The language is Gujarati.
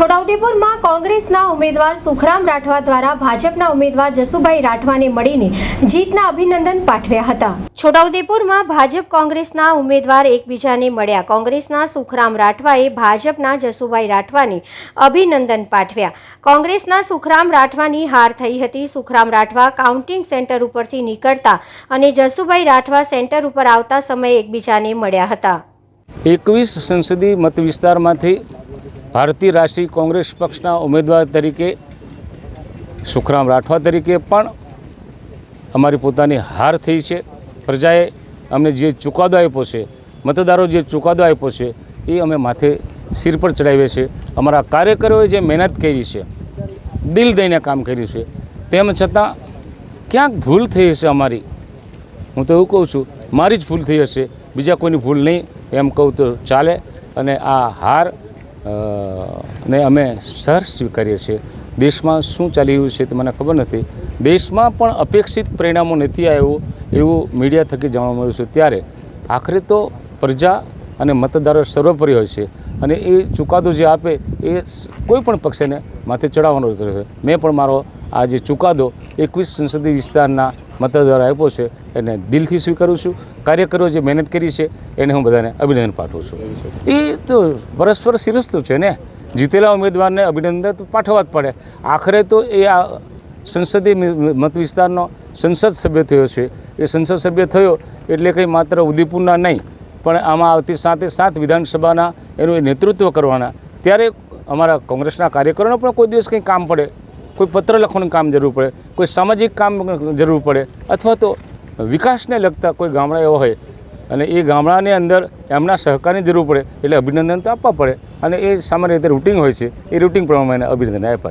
છોટાઉદેપુરમાં કોંગ્રેસના ઉમેદવાર સુખરામ રાઠવા દ્વારા ભાજપના ઉમેદવાર જસુભાઈ રાઠવાને મળીને જીતના અભિનંદન પાઠવ્યા હતા. છોટાઉદેપુરમાં ભાજપ કોંગ્રેસના ઉમેદવાર એકબીજાને મળ્યા. કોંગ્રેસના સુખરામ રાઠવાએ ભાજપના જસુભાઈ રાઠવાને અભિનંદન પાઠવ્યા. કોંગ્રેસના સુખરામ રાઠવાની હાર થઈ હતી. સુખરામ રાઠવા કાઉન્ટિંગ સેન્ટર ઉપરથી નીકળતા અને જસુભાઈ રાઠવા સેન્ટર ઉપર આવતા સમયે એકબીજાને મળ્યા હતા. એકવીસ સંસદીય મત ભારતીય રાષ્ટ્રીય કોંગ્રેસ પક્ષના ઉમેદવાર તરીકે સુખરામ રાઠવા તરીકે પણ અમારી પોતાની હાર થઈ છે. પ્રજાએ અમને જે ચુકાદો આપ્યો છે, મતદારો જે ચુકાદો આપ્યો છે, એ અમે માથે સિર પર ચડાવીએ છીએ. અમારા કાર્યકરોએ જે મહેનત કરી છે, દિલ દઈને કામ કર્યું છે, તેમ છતાં ક્યાંક ભૂલ થઈ હશે અમારી? હું તો એવું કહું છું, મારી જ ભૂલ થઈ હશે. બીજા કોઈની ભૂલ નહીં, એમ કહું તો ચાલે. અને આ હાર ને અમે સહર સ્વીકારીએ છીએ, દેશમાં શું ચાલી રહ્યું છે તે મને ખબર નથી. દેશમાં પણ અપેક્ષિત પરિણામો નથી આવ્યું એવું મીડિયા થકી જાણવા મળ્યું છે. ત્યારે આખરે તો પ્રજા અને મતદારો સર્વોપરી હોય છે અને એ ચુકાદો જે આપે એ કોઈ પણ પક્ષને માથે ચડાવવાનો રહેશે. મેં પણ મારો આ જે ચુકાદો એકવીસ સંસદીય વિસ્તારના મતદારો આપ્યો છે, એને દિલથી સ્વીકારું છું. કાર્યકરો જે મહેનત કરી છે, એને હું બધાને અભિનંદન પાઠવું છું. એ તો પરસ્પર શિરસ્તું છે ને? જીતેલા ઉમેદવારને અભિનંદન તો પાઠવવા જ પડે. આખરે તો એ આ સંસદીય મત વિસ્તારનો સંસદ સભ્ય થયો છે. એ સંસદ સભ્ય થયો એટલે કંઈ માત્ર ઉદયપુરના નહીં, પણ આમાં આવતી સાતે સાત વિધાનસભાના એનું એ નેતૃત્વ કરવાના. ત્યારે અમારા કોંગ્રેસના કાર્યકરોને પણ કોઈ દિવસ કંઈ કામ પડે. કોઈ પત્ર લખવાનું કામ જરૂર પડે. કોઈ સામાજિક કામ જરૂર પડે. અથવા તો વિકાસને લગતા કોઈ ગામડા એવા હોય અને એ ગામડાની અંદર એમના સહકારની જરૂર પડે એટલે અભિનંદન તો આપવા પડે અને એ સામાન્ય રીતે રૂટિન હોય છે. એ રૂટિન પ્રમાણે અભિનંદન આપ્યા.